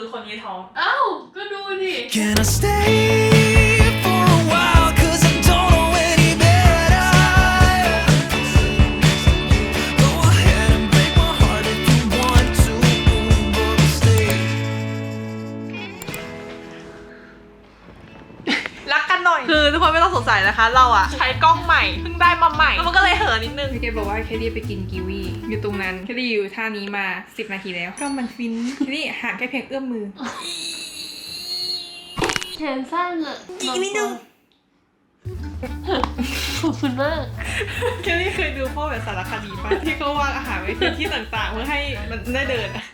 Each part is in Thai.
คือคนนี้ท้องเอ้าก็ดูดิ Can I stay นไม่ต้องสงสัยนะคะ เราอะใช้กล้องใหม่เพิ่งได้มาใหม่แล้วมันก็เลยเห่อะนิดนึง เคบอกว่าเคลี่ไปกินกีวีอยู่ตรงนั้นเคลี่อยู่ท่านี้มา 10 นาทีแล้วก็มันฟินเคลี่ห่างแค่เพียงเอื้อมมือ แขนสั้นอะอีกนิดนึง ขอบคุณมาก เคลลี่เคยดูพวกแบบสารคดีปะที่เขาวางอาหารไว้ที่ที่ต่างๆเพื่อให้มันได้เดินอะ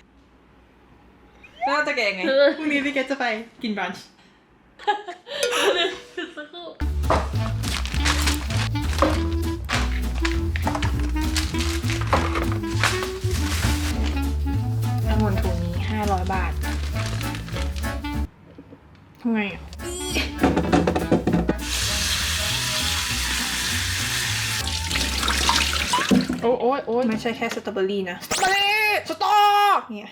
แล้วเราจะแกงไงเออพรุ่งนี้พี่เกดจะไปกินบรันช์ ทำไงอะโอ้โอ้ยโอ้ยไม่ใช่แค่สตรอเบอรี่นะมาเลยสตอเนี่ย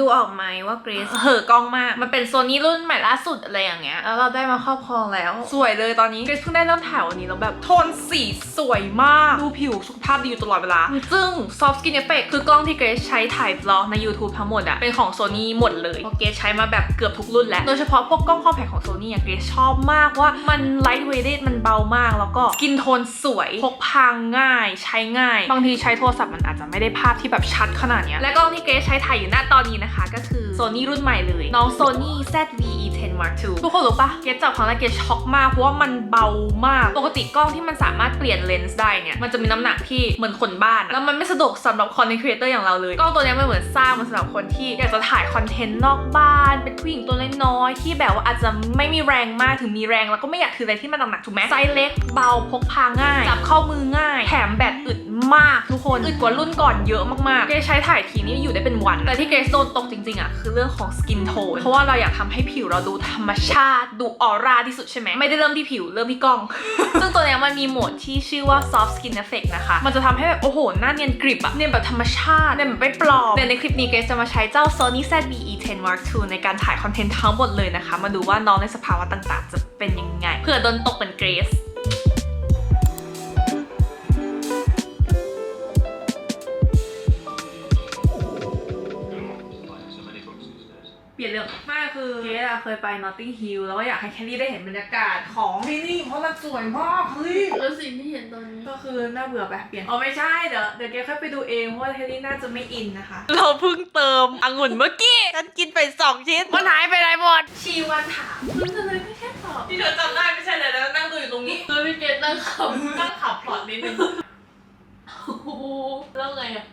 ดูออกไหมว่าเกรซเหอะกล้องมาก มันเป็นโซนี่รุ่นใหม่ล่าสุดอะไรอย่างเงี้ย แล้วเราได้มาครอบครองแล้ว สวยเลยตอนนี้เกรซเพิ่งได้เริ่มถ่ายวันนี้แล้วแบบโทนสีสวยมาก ดูผิวสุขภาพดีอยู่ตลอดเวลา ซึ่ง Soft Skin Effect คือกล้องที่เกรซใช้ถ่ายบล็อกใน YouTube ทั้งหมดอะเป็นของ Sony หมดเลยเพราะเกรซใช้มาแบบเกือบทุกรุ่นแล้ว โดยเฉพาะพวกกล้อง compact ของ Sony อะเกรซชอบมากว่ามัน light weighted มันเบามาก แล้วก็สกินโทนสวยพกพาง่าย ใช้ง่าย บางทีใช้โทรศัพท์มันอาจจะไม่ได้ภาพที่แบบชัดขนาดเนี้ยและกล้องที่เกรซใช้ถ่ายอยู่หน้าตอนนี้นะคะ ก็คือ Sony รุ่นใหม่เลย น้อง Sony ZV-E10 Mark II ทุกคนรู้ปะเกรซจับครั้งแรกเกรซช็อกมากเพราะว่ามันเบามาก ปกติกล้องที่มันสามารถเปลี่ยนเลนส์ได้เนี่ยมันจะมีน้ำหนักที่เหมือนคนบ้าน แล้วมันไม่สะดวกสำหรับคอนเทนต์ครีเอเตอร์อย่างเราเลยกล้องตัวนี้มันเหมือนสร้างมาสำหรับคนที่อยากจะถ่ายคอนเทนต์นอกบ้าน เป็นผู้หญิงตัวน้อยๆที่แบบว่าอาจจะไม่มีแรงมากถึงมีแรงแล้วก็ไม่อยากถืออะไรที่มันหนักๆถูกไหมไซส์เล็กเบาพกพาง่ายจับเข้ามือง่าย แถมแบตอึดมากทุกคนอึดกว่ารุ่นก่อนเยอะมากๆเกรใช้ถ่ายทีนี่อยู่ได้เป็นวัน แต่ที่เกรซโดนตกจริงๆอะคือเรื่องของสกินโทนเพราะว่าเราอยากทำให้ผิวเราดูธรรมชาติดูออร่าที่สุดใช่ไหมไม่ได้เริ่มที่ผิวเริ่มที่กล้อง ซึ่งตัวเนี้ยมันมีโหมดที่ชื่อว่า soft skin effect นะคะ มันจะทำให้แบบโอ้โห หน้าเนียนกริบอะเนียนแบบธรรมชาติเนียนแบบไม่ปลอมเดี๋ยวในคลิปนี้เกรซจะมาใช้เจ้า Sony ZV-E10 Mark II ในการถ่ายคอนเทนต์ทั้งหมดเลยนะคะ มาดูว่าน้องในสภาวะต่างๆ จะเป็นยังไงเผื่อโดนตกเป็นเกรซเปลี่ยนเรื่องไมาก คือเกดอะเคยไป Notting Hill แล้วก็อยากให้แคลรี่ได้เห็นบรรยากาศของที่นี่เพราะมันสวยมากเฮ้ยแล้วสิ่งที่เห็นตอนนี้ก็คือน่าเบื่อไปเปลี่ยนอ๋อไม่ใช่เดี๋ยวเดี๋ยวแกค่อยไปดูเองเพราะว่าเทลลี่น่าจะไม่อินนะคะ เราเพิ่งเติมองุ่นเมื่อกี้ฉันกินไปสองชิ้นมันหายไปไหนหมดชีวันถามมันจะเลยไม่แค่ตอบที่เธอจำได้ไม่ใช่เลยแล้วนั่งดูอยู่ตรงนี้คือพี่เกดนั่งขตั้งขับพลอตนิดนึงำโอ้โห แล้วไงอะ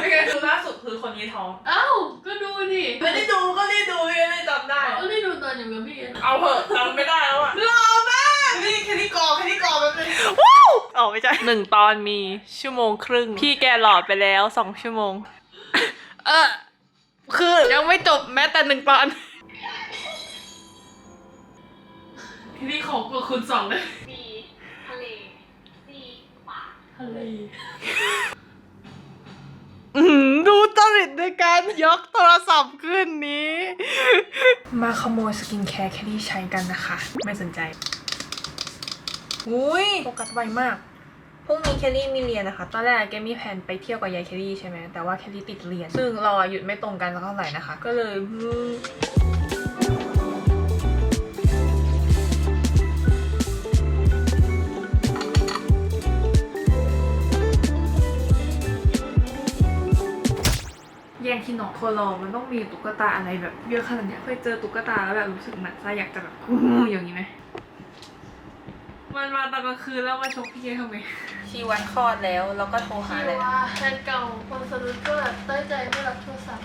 ไม่เคยดูล่าสุดคือคนนี้ท้องเอ้าก็ดูดิไม่ได้ดูก็รีบดูยังไม่จำได้ ก็ได้ดูตอนอยู่กับพี่เกดเอาเหอะจำไม่ได้แล้วอะรอมากนี่แค่นี้กรอแค่นี้กรอแป๊บนึงว้าวอ๋อไม่ใช่หนึ่งตอนมีชั่วโมงครึ่ง พี่แกหลอดไปแล้วสองชั่วโมง เออคือยังไม่จบแม้แต่หนึ่งตอนที่นี่ของกว่าคุณสองเลยทะเล อื้อหือดูจริตในการยกโทรศัพท์ขึ้นนี้ มาขโมยสกินแคร์แคลรี่ใช้กันนะคะ ไม่สนใจอุ้ยโฟกัสไวมากพรุ่งนี้แคลรี่มีเรียนนะคะ ตอนแรกแกมีแผนไปเที่ยวกับยายแคลรี่ใช่ไหมแต่ว่าแคลรี่ติดเรียน ซึ่งเราอะหยุดไม่ตรงกันเท่าไหร่นะคะ ก็เลย ที่นอนคนเรามันต้องมีตุ๊กตาอะไรแบบเยอะขนาดเนี้ยเคยเจอตุ๊กตาแล้วแบบรู้สึกหมันไส้อยากจะแบบอู้อย่างนี้ไหมมันมาตอนกลางคืนแล้วมาชกพี่เกทำไมชีวันคลอดแล้วแล้วก็โทรหาที่เลยว่าแฟนเก่าคนสรุปก็แบบตั้งใจไม่รับโทรศัพท์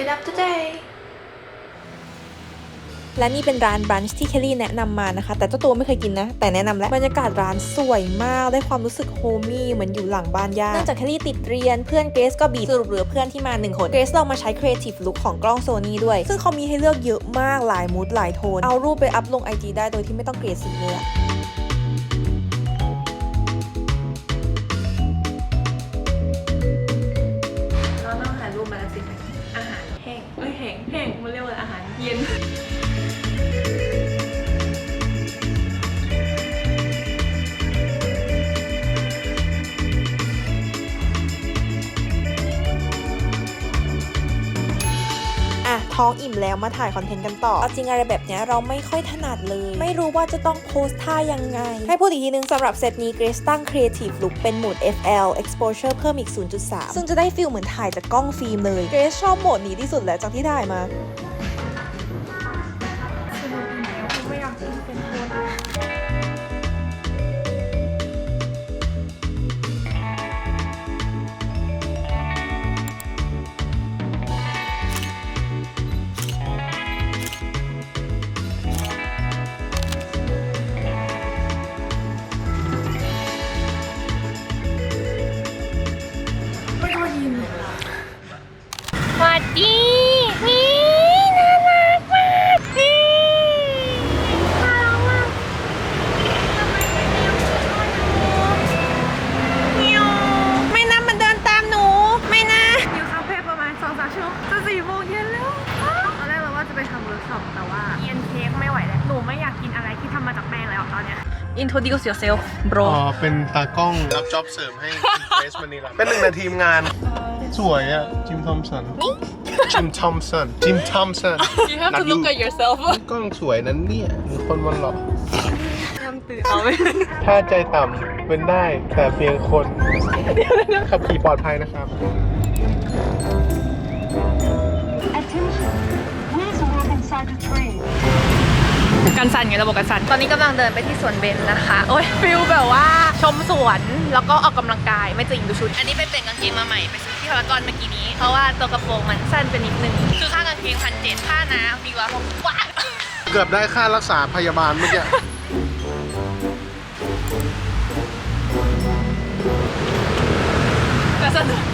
it up today และนี่เป็นร้านบรันช์ที่เคลลี่แนะนำมานะคะ แต่เจ้าตัวไม่เคยกินนะ แต่แนะนำแล้วบรรยากาศร้านสวยมาก ได้ความรู้สึกโฮมี่เหมือนอยู่หลังบ้านญาเนื่องจากเคลลี่ติดเรียนเพื่อนเกรซก็บีบสรุปเหลือเพื่อนที่มาหนึ่งคนเกรซลองมาใช้ Creative Look ของกล้องโซนี่ด้วย ซึ่งเขามีให้เลือกเยอะมากหลายมูดหลายโทน เอารูปไปอัพลง IG ได้โดยที่ไม่ต้องเกรดสีเลย ท้องอิ่มแล้วมาถ่ายคอนเทนต์กันต่อเอาจริงอะไรแบบเนี้ยเราไม่ค่อยถนัดเลย ไม่รู้ว่าจะต้องโพสท่ายังไง ให้พูดอีกทีนึงสำหรับเซตนี้เกรซตั้ง Creative Look เป็นโหมด FL Exposure เพิ่มอีก 0.3 ซึ่งจะได้ฟิลเหมือนถ่ายจากกล้องฟิล์มเลยเกรซชอบโหมดนี้ที่สุดแล้วจากที่ถ่ายมา introduce yourself bro อ๋อ เป็นตากล้องรับจ็อบเสริมให้เฟสมันนี่ละเป็นหนึ่งในทีมงาน สวยอะ จิมทอมสัน จิมทอมสัน จิมทอมสัน you have to look at yourself กล้องสวยนั้นเนี่ยหรือคนมันหล่อตื่นเอาไหมถ้าใจต่ำเป็นได้ แต่เพียงคน ขับขี่ปลอดภัยนะครับ Attention, please move inside the train. กันสั่นไงระบบกันสั่นตอนนี้กำลังเดินไปที่สวนเบนนะคะ โอ้ยฟิลแบบว่าชมสวนแล้วก็ออกกำลังกายไม่จริงดูชุด อันนี้ไปเปลี่ยนกางเกงมาใหม่ไปซื้อที่พารากอนเมื่อกี้นี้ เพราะว่าตัวกระโปรงมันสั้นไปนิดนึงคือค่ากางเกงพันเจ็ดค่าน้ำดีกว่าผมว้าเกือบได้ค่ารักษาพยาบาลเมื่อกี้ก็สนุก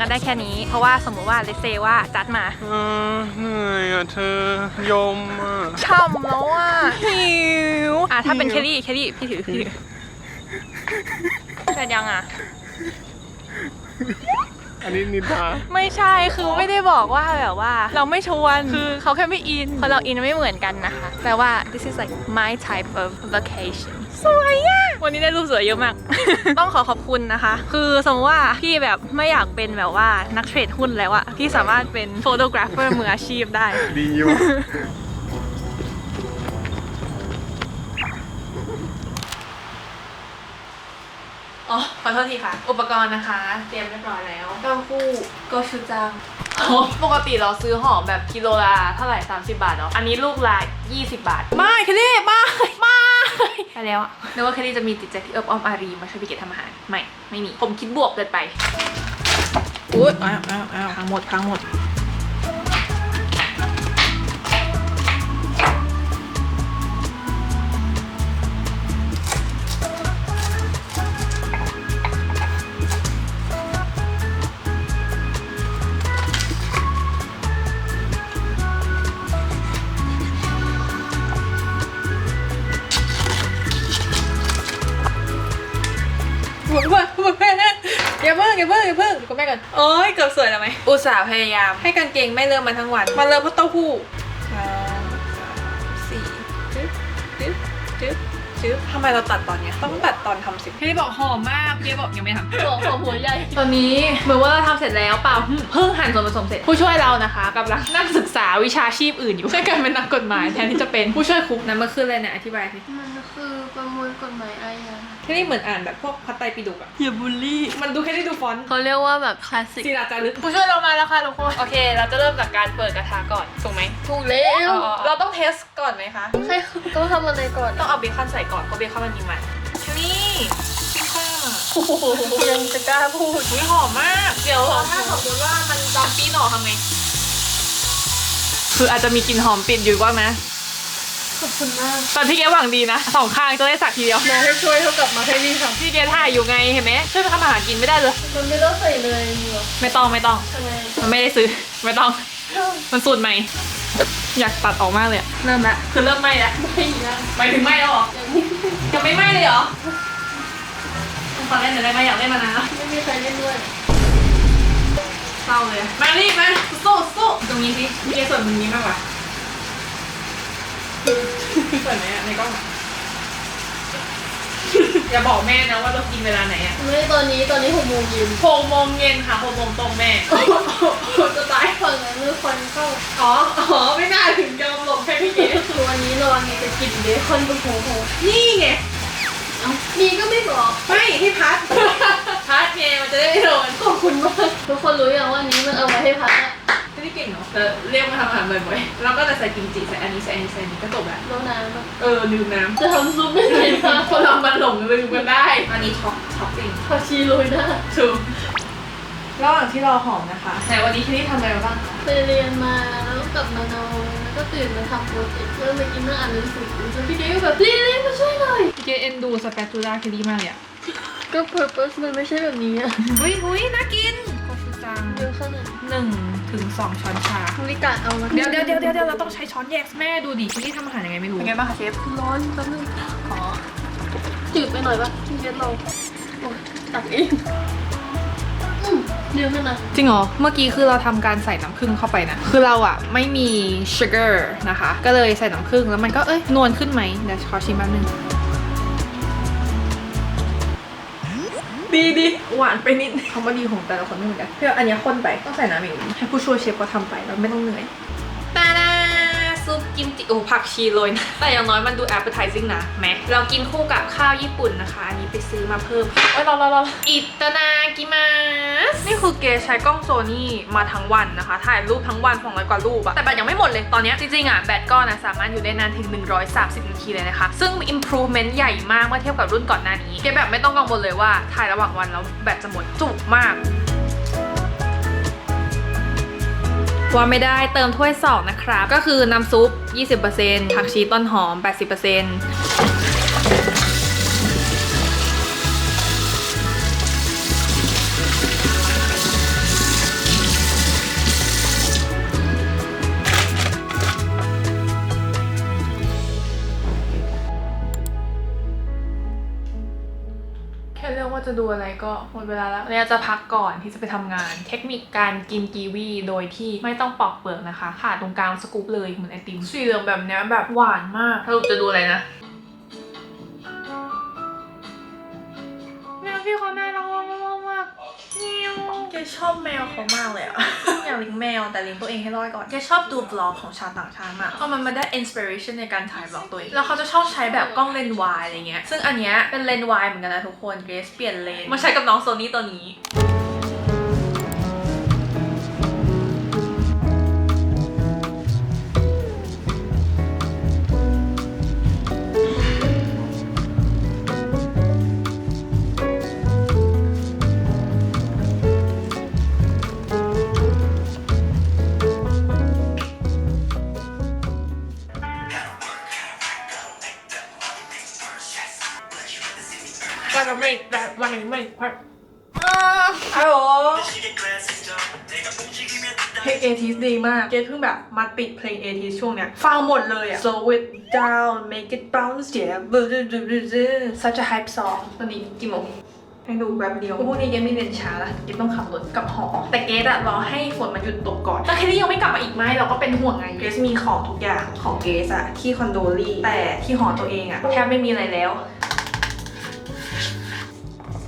กันได้แค่นี้ เพราะว่าสมมติว่าเลเซว่าจัดมาเออเหนื่อยอะเธอยมอะช่ำแล้วอะหิวอะถ้าเป็นเคลลี่เคลลี่พี่ถือพี่ถือเสร็จยังอะ อันนี้นินทาไม่ใช่คือไม่ได้บอกว่าแบบว่า เราไม่ชวนคือเขาแค่ไม่อินเพราะเราอินไม่เหมือนกันนะคะแต่ว่า this is like my type of vacation สวยอะวันนี้ได้รูปสวยเยอะมาก ต้องขอขอบคุณนะคะ คือสมมติว่าพี่แบบไม่อยากเป็นแบบว่านักเทรดหุ้นแล้วอะพี่สามารถเป็นโฟโตกราฟเฟอร์มืออาชีพได้ ดีอยู่ อ๋อขอโทษทีค่ะ อุปกรณ์นะคะ เตรียมเรียบร้อยแล้วเต้าหู้โกชูจังปกติเราซื้อหอมแบบกิโลละเท่าไหร่ 30 บาทเนาะอันนี้ลูกละ 20 บาท ไม่เคลลี่ไม่ไม่ไปแล้วอะนึกว่าเคลลี่จะมีจิตใจที่เอิบอ้อมอารีมาช่วยพี่เกดทำอาหาร ไม่ ไม่มี ผมคิดบวกเกินไปอุ้ยอ้าวอ้าวอ้าวพังหมดพังหมด พิ่งงอย่าเพิ่งอย่าเพิ่งก็แม่ก่อนโอ้ยเกือบสวยแล้วไหมอุตส่าห์พยายามให้กางเกงไม่เลอะมาทั้งวันมาเลอะเพราะเต้าหู้ จึ๊บจึ๊บทำไมเราตัดตอนเนี้ยต้องตัดตอนทำสิพี่บอกหอมมากพี่บอกยังไม่ทำหัวหัวหัวใหญ่ตอนนี้เหมือนว่าเราทำเสร็จแล้วเปล่าหึเพิ่งหั่นส่วนผสมเสร็จ ผู้ช่วยเรานะคะกำลังนั่งศึกษาวิชาชีพอื่นอยู่ช่วยกันเป็นนักกฎหมายแทนที่จะเป็นผู้ช่วยคุกนั้นมันคืออะไรเนี่ยอธิบายสิมันคือประมวลกฎหมายอาญาแค่นี้เหมือนอ่านแบบพวกพัตไตรปิฎกอะอย่าบูลลี่ มันดูแค่นี้ดูฟอนต์เขาเรียกว่าแบบคลาสสิกศิลาจารึกผู้ช่วยเรามาแล้วค่ะทุกคนโอเค เราจะเริ่มจากการเปิดกระทะก่อนถูกไหมถูกแล้วเราต้องเทสก่อนไหมคะใช่ต้องทำอะไรก่อนต้องเอาเบคอนใส่ก่อนเพราะเบคอนมันมีมันนี่ข้าวอะโอ้โหยังจะกล้าพูดอุ๊ยหอมมาก เดี๋ยวถ้าสมมติว่ามันดำปีหน่อทำไง คืออาจจะมีกลิ่นหอมติดอยู่บ้างนะขอบคุณมากตอนที่แกหวังดีนะสองข้างจะได้สักทีเดียวมาให้ช่วยเท่ากับมาให้รีบทพี่แกถ่ายอยู่ไงเห็นไหมช่วยไปทำอาหารกินไม่ได้เลยำมันไม่ต้องใส่เลยหรอไม่ต้องไม่ต้องทำไมมันไม่ได้ซื้อไม่ต้อง มันสูตรใหม่ อยากตัดออกมากเลยอะเริ่มละคือเริ่มไหม้แล้วไม่ยังไปถึงไหม้แล้วเหรอยังไม่ไหม้เลยเหรอขอเล่นหน่อยได้ไหมอยากเล่นมานานแล้วไม่มีใครเล่นด้วยเศร้าเลยมารีบมาสู้สู้ตรงนี้สิพี่แกส่วนตรงนี้มากกว่าส่วนไหนอะในกล้อง อะอย่าบอกแม่นะว่าเรากินเวลาไหนอะไม่ตอนนี้ตอนนี้หกโมงเย็นหกโมงเย็นค่ะหกโมงตรงแม่ จะตายฝั่งนั้นมือควันเข้าอ๋อ อ๋อ ไม่น่าถึงยอมหลบให้พี่เก๋คือวันนี้นอนจะกินเบคอนกับโหโหนี่ไงเอ้ามีก็ไม่บอก ไม่ที่พัด พัดไงมันจะได้ไม่โดนขอบคุณมาก ทุกคนรู้อย่างว่าอันนี้มันเอาไว้ให้พักอะ ไม่ได้เก่งเนาะแต่เรียกมาทำอาหารบ่อยๆแล้วก็จะใส่กิมจิใส่อันนี้ใส่อันนี้ใส่อันนี้ก็จบแล้วแล้วน้ำอะเออลืมน้จะทำซุปไม่ได้นะำคนเรามันหลงลืมกันได้ อันนี้ท็อปท็อปปิ้งผักชีโรยหน้าถูกระหว่างที่รอหอมนะคะแต่วันนี้ที่นี่ทำอะไรมาบ้างคะไปเรียนมาแล้วกลับมานอนแล้วก็ตื่นมาทำโปรเจกต์แล้วไปกินเรื่องอ่านหนังสือแล้วพี่เก๋ก็แบบรีบๆมาช่วยหน่อยพี่เกเอ็นดูสเปตูล่าเคลลี่มากเลยอะก็ purpose มันไม่ใช่แบบนี้อะ อุ้ยอุ้ยน่ากิน โคชูจังเยอะขนาดหนึ่งถึงสองช้อนชา บริการเอามาเดี๋ยวเดี๋ยวเดี๋ยวเดี๋ยวเราต้องใช้ช้อนแยกแม่ดูดิที่นี่ทำอาหารยังไงไม่รู้ เป็นไงบ้างคะเชฟร้อนแป๊บนึงขอจืดไปหน่อยปะพี่เก๋เราโอ้ยตักเองอืมเดี๋ยวกันนะจริงเหรอ เมื่อกี้คือเราทำการใส่น้ำผึ้งเข้าไปนะ คือเราอะไม่มี sugar นะคะ ก็เลยใส่น้ำผึ้งแล้วมันก็เอ้ยนวลขึ้นไหมเดี๋ยวขอชิมแป๊บนึง ดีดีหวานไปนิดคำว่าดีของแต่ละคนไม่เหมือนกันเพื่ออันเนี้ยข้นไปต้องใส่น้ำอีกนิดให้ผู้ช่วยเชฟเขาทำไปเราไม่ต้องเหนื่อยตาดาซุปกิมจิโอ้ผักชีโรยนะแต่อย่างน้อยมันดู appetizing นะแม้เรากินคู่กับข้าวญี่ปุ่นนะคะ อันนี้ไปซื้อมาเพิ่มโอ้ยรอรอรออิตานากิมาสนี่คือเกใช้กล้องโซนี่มาทั้งวันนะคะ ถ่ายรูปทั้งวัน200กว่ารูปอะแต่แบตยังไม่หมดเลยตอนเนี้ยจริงๆอะแบตก็นะสามารถอยู่ได้นานถึง 130 นาทีเลยนะคะ ซึ่ง improvement ใหญ่มากเมื่อเทียบกับรุ่นก่อนหน้านี้เกแบบไม่ต้องกังวลเลยว่าถ่ายระหว่างวันแล้วแบตจะหมดจุกมาก ว่าไม่ได้เติมถ้วยสองนะครับ ก็คือน้ำซุป 20%ผักชีต้นหอม 80% ว่าจะดูอะไรก็หมดเวลาแล้วเราจะพักก่อนที่จะไปทำงาน เทคนิคการกินกีวีโดยที่ไม่ต้องปอกเปลือกนะคะผ่าตรงกลางสกู๊ปเลยเหมือนไอติมสีเหลืองแบบเนี้ยแบบหวานมากสรุปจะดูอะไรนะแมวพี่เขาน่ารักมากมากมากเงี้ยว แกชอบแมวเขามากเลยอะ อยากเลี้ยงแมวแต่เลี้ยงตัวเองให้รอดก่อนแกชอบดูบล็อกของชาวต่างชาติมากเพราะมันมาได้ inspiration ในการถ่ายบล็อกตัวเอง แล้วเขาจะชอบใช้แบบกล้องเลนส์วายอะไรเงี้ย ซึ่งอันเนี้ยเป็นเลนส์วายเหมือนกันนะทุกคน เกรซเปลี่ยนเลนส์มาใช้กับน้องโซนี่ตัวนี้ Gotta make that money make part ฮัลโหลเพลงเอทีสดีมาก เกดเพิ่งแบบมาปิดเพลงเอทีช่วงเนี้ย ฟังหมดเลยอะ slow it down make it bounce yeah such a hype song ตอนนี้กี่โมงให้ดูแป๊บเดียวพรุ่งนี้เกมมีเรียนช้าละเกมต้องขับรถกลับหอ แต่เกสอะรอให้ฝนมันหยุดตกก่อนแต่เคลลี่ยังไม่กลับมาอีกไหมเราก็เป็นห่วงไง เกสมีของทุกอย่างของเกสอะที่คอนโดลี่ แต่ที่หอตัวเองอะแทบไม่มีอะไรแล้ว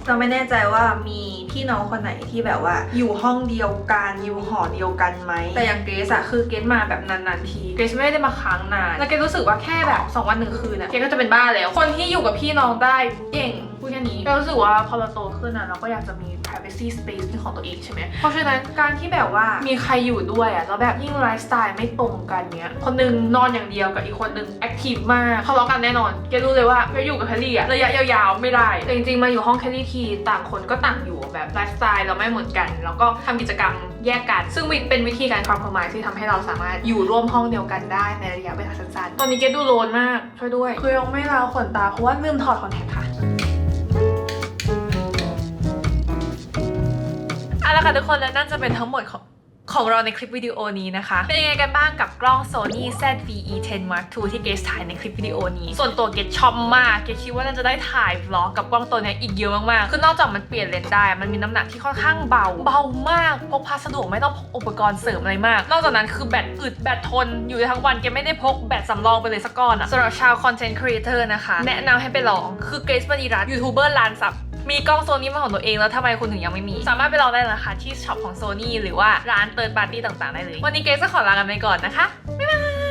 เราไม่แน่ใจว่ามีพี่น้องคนไหนที่แบบว่า อยู่ห้องเดียวกันอยู่หอเดียวกันไหมแต่อย่างเกรซอะคือเกรซมาแบบนานๆทีเกรซไม่ได้มาค้างนานแล้วเกรซรู้สึกว่าแค่แบบสองวันหนึ่งคืนอะเกรซก็จะเป็นบ้าแล้ว คนที่อยู่กับพี่น้องได้เก่งพูดแค่นี้ก็รู้สึกว่าพอเราโตขึ้นอะเราก็อยากจะมี privacy space เป็นของตัวเองใช่ไหมเพราะฉะนั้นการที่แบบว่ามีใครอยู่ด้วยอะแล้วแบบยิ่งไลฟ์สไตล์ไม่ตรงกันเนี้ยคนหนึงนอนอย่างเดียวกับอีกคนหนึงแอคทีฟมากทะเลาะกันแน่นอนเกรซรู้เลยว่าเกรซอยู่กับแคลรี่อะระยะยาวๆไม่ได้แต่จริงๆมาอยู่ห้องแคลรี่ทีต่างคนก็ต่างอยู่แบบไลฟ์สไตล์เราไม่เหมือนกัน แล้วก็ทำกิจกรรมแยกกัน ซึ่งวิเป็นวิธีการ compromise ที่ทำให้เราสามารถอยู่ร่วมห้องเดียวกันได้ในระยะเวลาสั้นๆ ตอนนี้เกดดูโลนมากช่วยด้วยคือยังไม่ลาขนตาเพราะว่าลืมถอดคอนแทคค่ะ ค่ะทุกคนและนั่นจะเป็นทั้งหมดของ ของเราในคลิปวิดีโอนี้นะคะ เป็นยังไงกันบ้างกับกล้อง Sony ZV-E10 Mark II ที่เกสถ่ายในคลิปวิดีโอนี้ ส่วนตัวเกสชอบมากเกสคิดว่าน่าจะได้ถ่าย vlog กับกล้องตัวนี้อีกเยอะมากๆ คือนอกจากมันเปลี่ยนเลนส์ได้ มันมีน้ำหนักที่ค่อนข้างเบา เบามาก พกพาสะดวกไม่ต้องพกอุปกรณ์เสริมอะไรมาก นอกจากนั้นคือแบตอึดแบตทนอยู่ทั้งวันเกสไม่ได้พกแบตสำรองไปเลยสักก้อนอะสำหรับชาวคอนเทนต์ครีเอเตอร์นะคะ แนะนำให้ไปลอง คือเกรซมณีรัตยูทูบเบอร์ล้านซับมีกล้องโซนี่มาของตัวเองแล้วทำไมคุณถึงยังไม่มี สามารถไปลองได้นะคะที่ช็อปของโซนี่หรือว่าร้านเติร์ดปาร์ตี้ต่างๆได้เลย วันนี้เกรซก็ขอลากันไปก่อนนะคะบ๊ายบาย